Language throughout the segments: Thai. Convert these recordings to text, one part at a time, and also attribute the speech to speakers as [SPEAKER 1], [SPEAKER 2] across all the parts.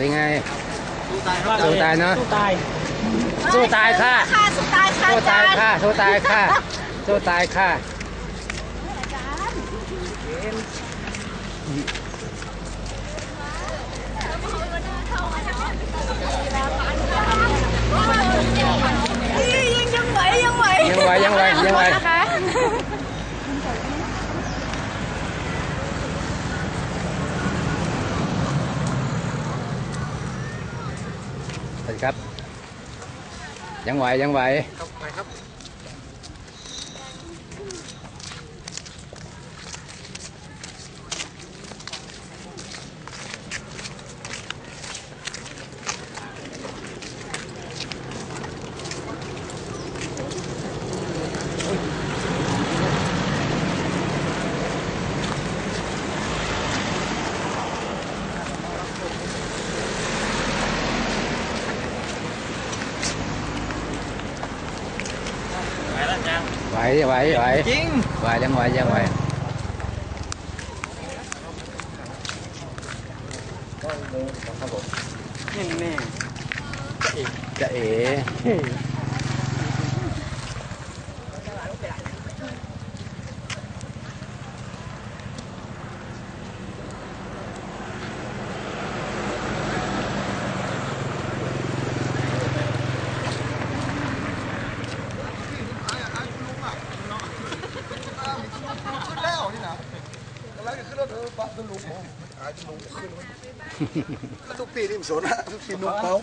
[SPEAKER 1] เป็นไง
[SPEAKER 2] สู้ตายครับ
[SPEAKER 1] สู้ตายเนาะ
[SPEAKER 2] สู้ตาย
[SPEAKER 1] สู้ตายค่ะ
[SPEAKER 3] ค่ะสู้ตายค่ะ
[SPEAKER 1] สู้ตายค่ะสู้ตายค่ะสู้ตายค่ะ
[SPEAKER 3] นี่ยังยังไหวยังไหว
[SPEAKER 1] ยังไหวยังไหวยังไหว
[SPEAKER 3] นะคะ
[SPEAKER 1] สวัสดีครับ ยังไหวยังไหว
[SPEAKER 2] ครับไปครับ ไปแล้วจั ง
[SPEAKER 1] ไหวไหวไห ว
[SPEAKER 2] จริง
[SPEAKER 1] ไหวยังไหวยังไหว
[SPEAKER 2] แน่แน่
[SPEAKER 1] จะเอ๋
[SPEAKER 4] ทุกปีนี่มันสนนะทุกปีนุ่งเขา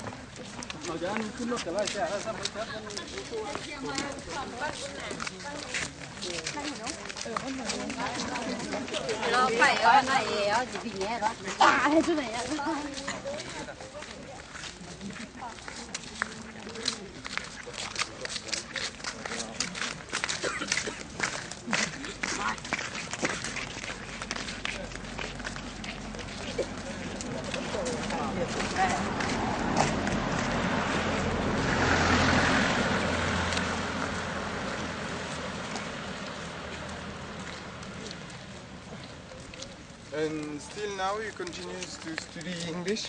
[SPEAKER 3] เราไปเอาไหนเอาจะปีนี้เหรอตายจุดไหนอะ
[SPEAKER 4] and still now you continue to study English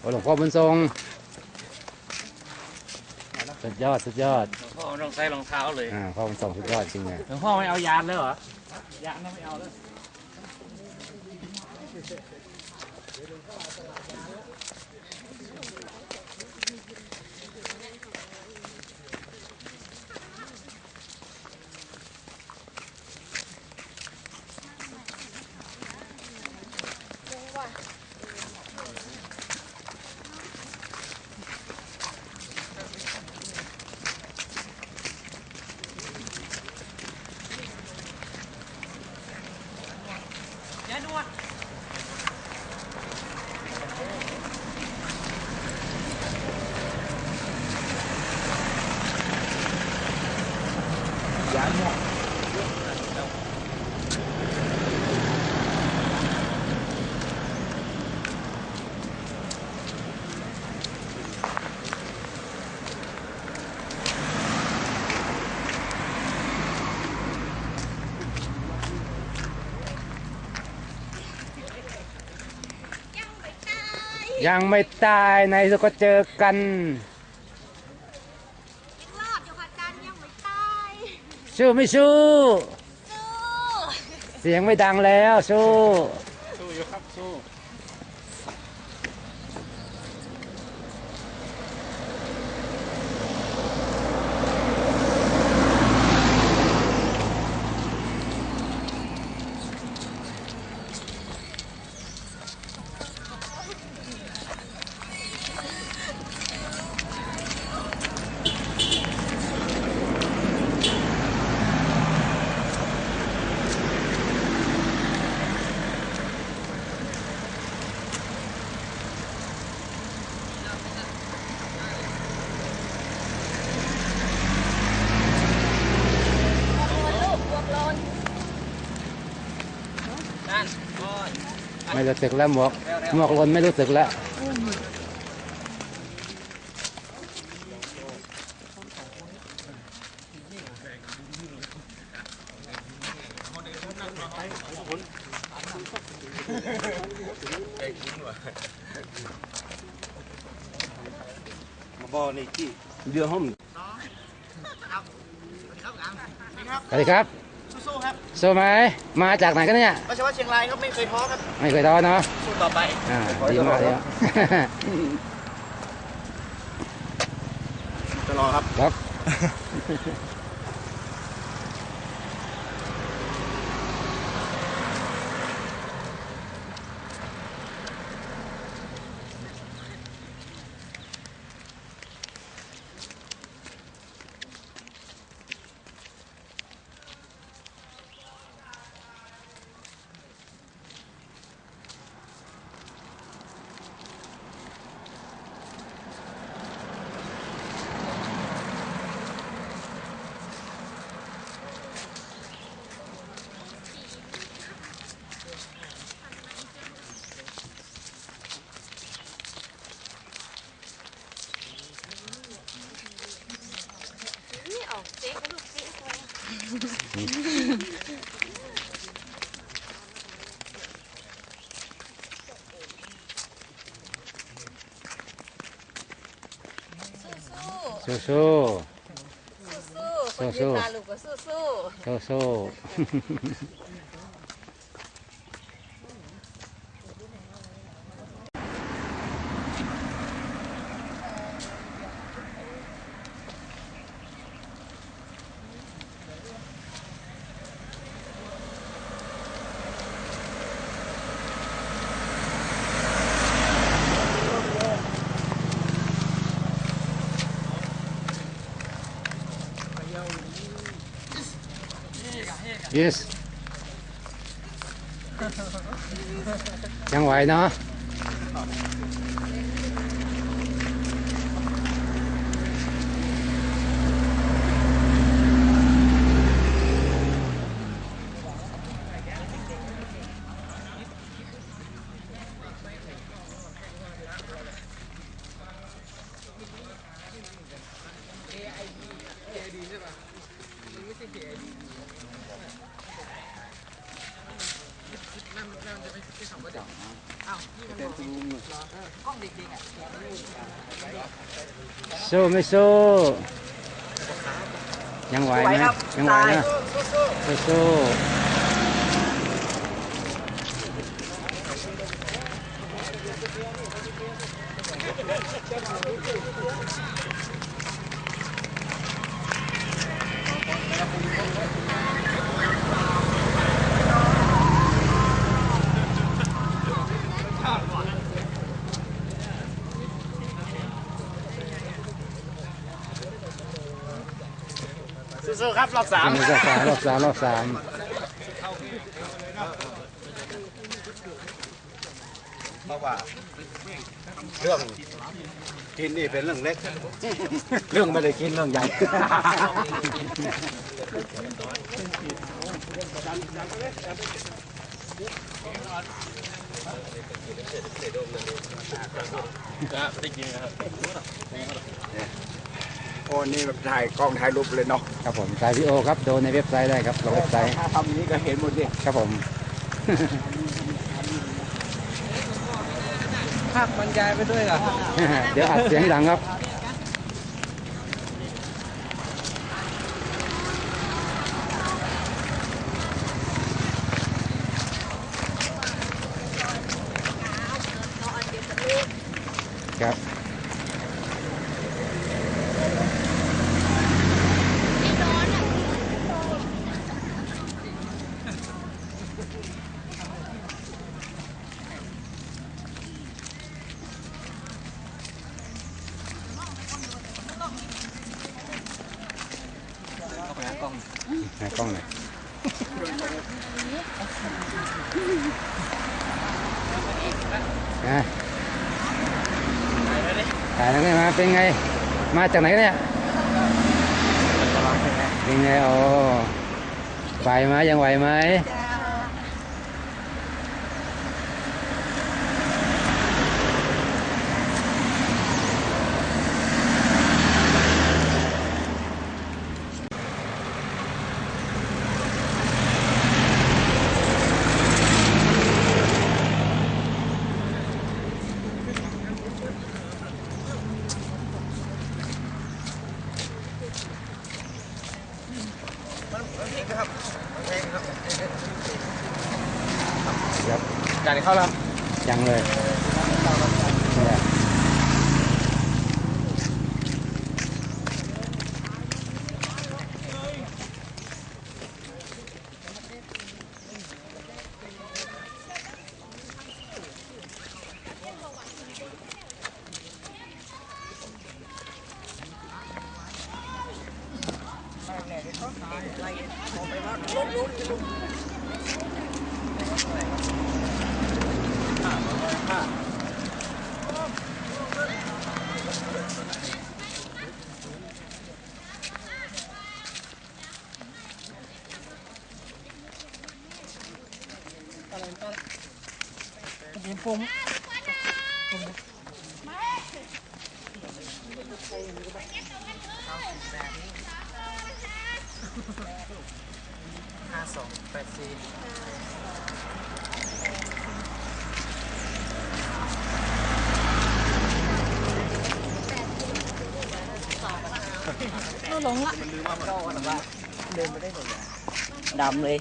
[SPEAKER 1] โอ้หลวงพ่อบุญทรง สุดยอด สุดยอด
[SPEAKER 2] พ่อไม่ต้องใส่รองเท้าเลย
[SPEAKER 1] อ่าพ่อบุญทรงสุดยอดจริงไง
[SPEAKER 2] หลวงพ่อไม่เอายานเลยเหรอยานไม่เอาเลย chết luôn
[SPEAKER 1] ยังไม่ตายในสุดก็เจอกัน
[SPEAKER 3] รอดอยู่ค่ะจันยังไม่ตาย
[SPEAKER 1] สู้ไม่สู้
[SPEAKER 3] สู้
[SPEAKER 1] เสียงไม่ดังแล้วสู้
[SPEAKER 2] สู้อยู่ครับสู้
[SPEAKER 1] ไม่รู้สึกแล้วหมวกหมวกหล่นไม่รู้สึกแล้ว
[SPEAKER 5] มาบอนี่กี่เดือห้อม
[SPEAKER 1] สวัสดีครับ
[SPEAKER 3] สู้ๆครับ
[SPEAKER 1] สู้ไหมมาจากไหนกันเนี่ย
[SPEAKER 3] ราชวัฒเชียงรายครับไม่เคยท้อครับ
[SPEAKER 1] ไม่เคยท้อเนาะ
[SPEAKER 3] สู้ต่อไป
[SPEAKER 1] อ่าดีมากเลย
[SPEAKER 5] จะรอครับ
[SPEAKER 1] ครับ
[SPEAKER 2] สู้สู้
[SPEAKER 1] สู้สู้
[SPEAKER 2] สู้สู้คน
[SPEAKER 1] สู้
[SPEAKER 2] ยืนตาลูกก็สู้สู้
[SPEAKER 1] สู้สู้ yes ยังไสู้ไม่สู้ยังไหวไหมยังไหวนะสู้สู้
[SPEAKER 3] สู้ๆครับรอบสาม
[SPEAKER 1] รอบสามรอบสามรอบสาม
[SPEAKER 5] เพราะว่าเรื่องกินนี่เป็นเรื่องเล็ก
[SPEAKER 1] เรื่องไม่ได้กินเรื่องใหญ่
[SPEAKER 3] ได้กินครับ
[SPEAKER 5] โอ้นี่แบบถ่ายกล้องถ่ายรูปเลยเนาะ
[SPEAKER 1] ครับผมสายวิดีโอครับดูในเว็บไซต์ได้ครับลงเว็บไซต์
[SPEAKER 5] ถ้าทำอย่างนี้ก็เห็นหมดดิ
[SPEAKER 1] ครับผม
[SPEAKER 3] ภาคบรรยายไปด้วยเหรอ
[SPEAKER 1] เดี๋ยวอัดเสียงดังครับครับ หากล้องหน่อยนะถ่ายแล้วไงมา เป็นไง มาจากไหนเนี่ยเป็นไงโอ้ไหวไหมยังไหวไหม
[SPEAKER 3] นะครับแพงครับ
[SPEAKER 1] ครับ
[SPEAKER 3] จ่ายเข้าแล้ว
[SPEAKER 1] ยัง
[SPEAKER 3] ห้าสองแปดสี่
[SPEAKER 2] ดำเลย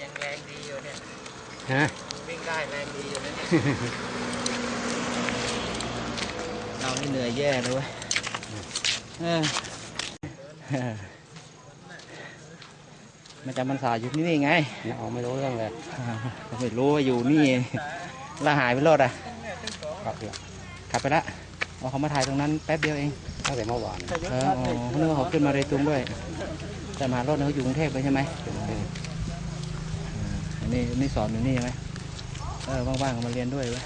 [SPEAKER 3] ยังแรงดีอยู่เนี่ย
[SPEAKER 1] ฮะ
[SPEAKER 3] วิ่งได้แรงดีอยู่ เนี่ย
[SPEAKER 2] เรานี่เหนื่อยแย่เลยเว้ยเออมันจำมันสาอยู่ที่นี่ไง
[SPEAKER 1] เนี่ยเอาไม่รู้เรื่องเลย
[SPEAKER 2] ก็ไม่รู้ว่าอยู่นี่และหายไปรอดอะ
[SPEAKER 1] ครับเนี่ย
[SPEAKER 2] ขับไปละเอาเขามาถ่ายตรงนั้นแป๊บเดียวเอง
[SPEAKER 1] ตั้งแต่เมื่อวาน
[SPEAKER 2] เอออ๋อเขาเนื้อเขาขึ้นมาเรยตุงด้วย แต่มารถเขาอยู่กรุงเทพเลยใช่ไหมอันนี้อันนี่สอนอยู่นี่ใช่ไหม เออว่างๆก็มาเรียนด้วยเว้ย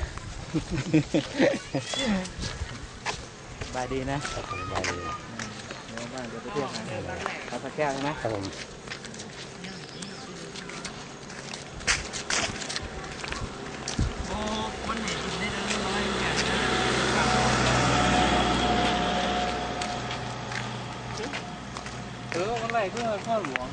[SPEAKER 2] สบายดีนะครับ
[SPEAKER 1] ผมบายดี
[SPEAKER 2] เดี๋ยวว่างๆเดี๋ยวไปเที่ยวกันเอาสักแก้วใช่ไหม
[SPEAKER 1] ครับผม
[SPEAKER 3] เออวันไรเพื่อข้าหลวง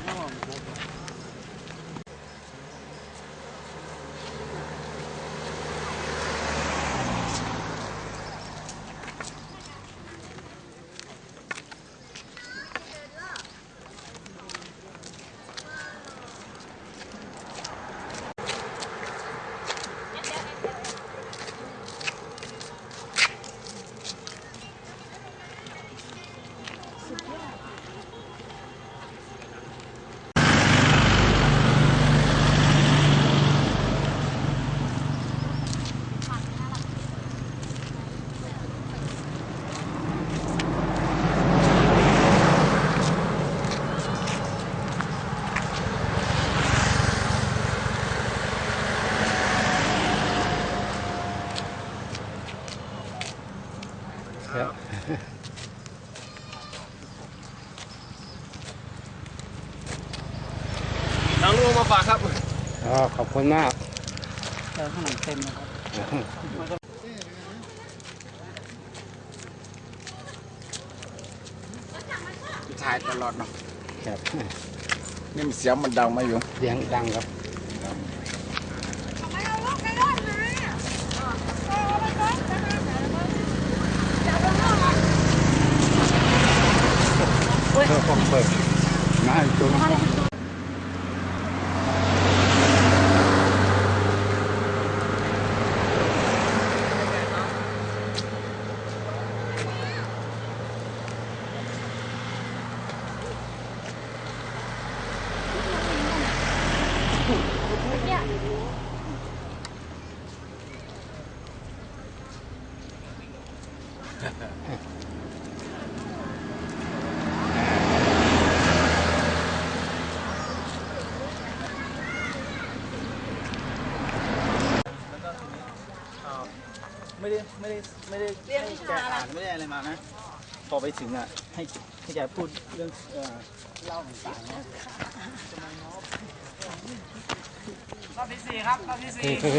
[SPEAKER 3] ฝากครับ
[SPEAKER 1] อ๋อขอบคุณมาก
[SPEAKER 2] เจอข้างหลังเต็มนะครับ
[SPEAKER 5] ถ่ายตลอดเนาะ
[SPEAKER 1] ครับ
[SPEAKER 5] นี่มันเสียงมันดังมาอยู่
[SPEAKER 1] เสียงดังครับเออผมเปิดมาอีกตัวนึง
[SPEAKER 3] ไม่ได้
[SPEAKER 2] เรียนวิชาอะไร
[SPEAKER 3] อ่านไม่ได้อะไรมานะพอไปถึงอะ ให้ให้แกพูดเรื่องเอ่อเล่าต่างๆเนี่ย
[SPEAKER 1] คือคือ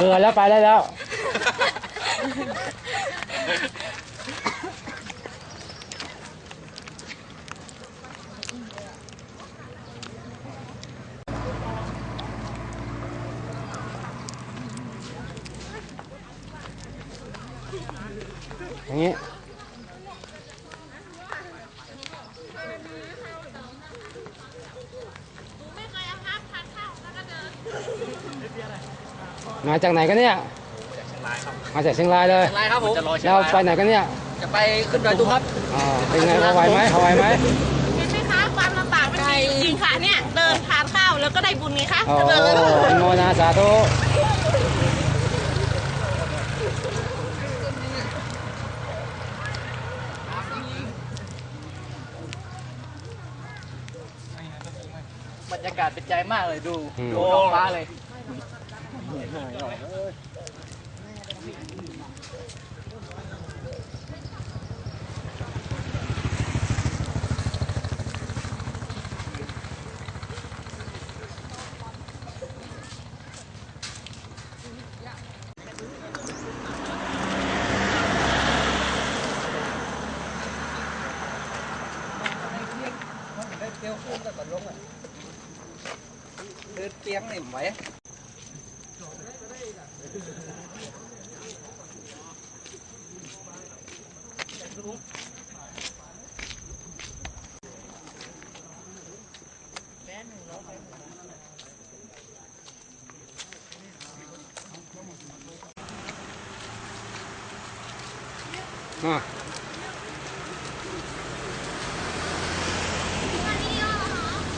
[SPEAKER 1] เบื่อแล้วไปได้แล้ว อย่างนี้ มาจากไหนกันเนี่ย มาจากเชียงรายเลย
[SPEAKER 6] ไรครับผม
[SPEAKER 1] แล้วไปไหนกันเนี่ย
[SPEAKER 6] จะไปขึ้นดอยตุ้งครับ
[SPEAKER 1] อ่าเป็นไงพอไหวไหมพอไหวไหม
[SPEAKER 7] เห็นไหมคะความลำบากมันมีจริงค่ะเนี่ย เดินทานข้าวแล้วก็ได้บุญไงคะ
[SPEAKER 1] โอ้
[SPEAKER 7] เดินเลย
[SPEAKER 1] อนุโมทนาสาธุ
[SPEAKER 6] บรรยากาศเป็นใจมากเลยดูดูท้องฟ้าเลย เดินเ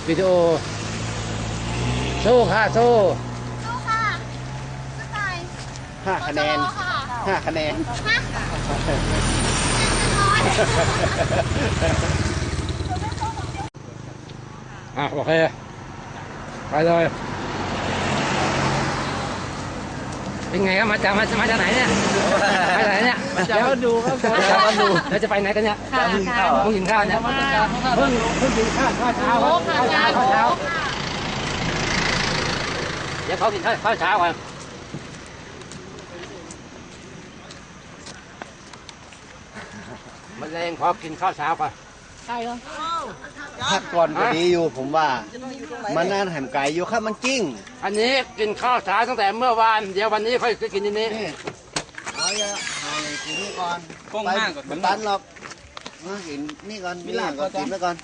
[SPEAKER 6] ตี
[SPEAKER 1] สู้ค่ะสู้
[SPEAKER 7] ค่ะสไตล์
[SPEAKER 3] ห้าคะแนน
[SPEAKER 7] ค่ะ
[SPEAKER 3] ห้าคะแนน
[SPEAKER 1] อะโอเคไปเลยเป็นไงครับมาจากมามาจากไหนเนี่ยมาจากไหนเนี่ยเดี๋ยวดูครับเดี๋ยวดูแล้วจะไปไหนกันเนี่ย
[SPEAKER 7] ค่ะค่ะ
[SPEAKER 1] เพิ่งกินข้าวเนี่ยเพิ่งเพิ่งกินข้าวข้าวเช้าครับข้าวเช้าข้าวเช้า เดี๋ยวเขากินข้าวข้าวเช้าก่อนมันแรงพอกินข้าวเช้าก่อน
[SPEAKER 5] พักก่อนก็ดีอยู่ผมว่า มันน่าแหมไก่อยู่ครับมันกิ้ง
[SPEAKER 1] อันนี้กินข้าวเช้าตั้งแต่เมื่อวาน เดี๋ยววันนี้ค่อยกินอันนี้
[SPEAKER 5] นี่เอาอย่าเอาอย่างกินนี่ก่อน
[SPEAKER 3] ก้ม
[SPEAKER 5] ไป
[SPEAKER 3] หน้าก่อน
[SPEAKER 5] มันตันหรอกมากินนี่ก่อนมีหลังก็กินไปก่อน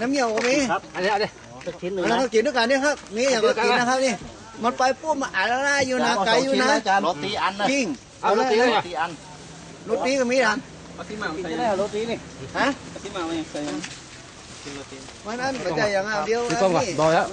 [SPEAKER 5] น้ำเงี้ยวก็มี
[SPEAKER 1] อันนี้เอาดิ
[SPEAKER 5] แล้วก็กินด้วยกันนี่ครับนี่อย่างก็กินนะครับนี่ มันไปปุ๊บมาอ่านอะไรอยู่นะไก่อยู่นะ
[SPEAKER 3] โรตีอันนะ
[SPEAKER 5] กิ้ง
[SPEAKER 1] เอาโรตี
[SPEAKER 5] เล
[SPEAKER 1] เลยย
[SPEAKER 3] โรตีอัน
[SPEAKER 5] โรตีก็มีนะ
[SPEAKER 3] เอาที่มาใส่ได้โรตีนี่
[SPEAKER 5] ฮะ
[SPEAKER 3] เอาที่มาใส่กินโรตี
[SPEAKER 5] วันนั้นปัจจัยอย่างอะเดียว
[SPEAKER 1] พี่ก้องก่อน
[SPEAKER 5] นี่
[SPEAKER 1] บอกแล้ว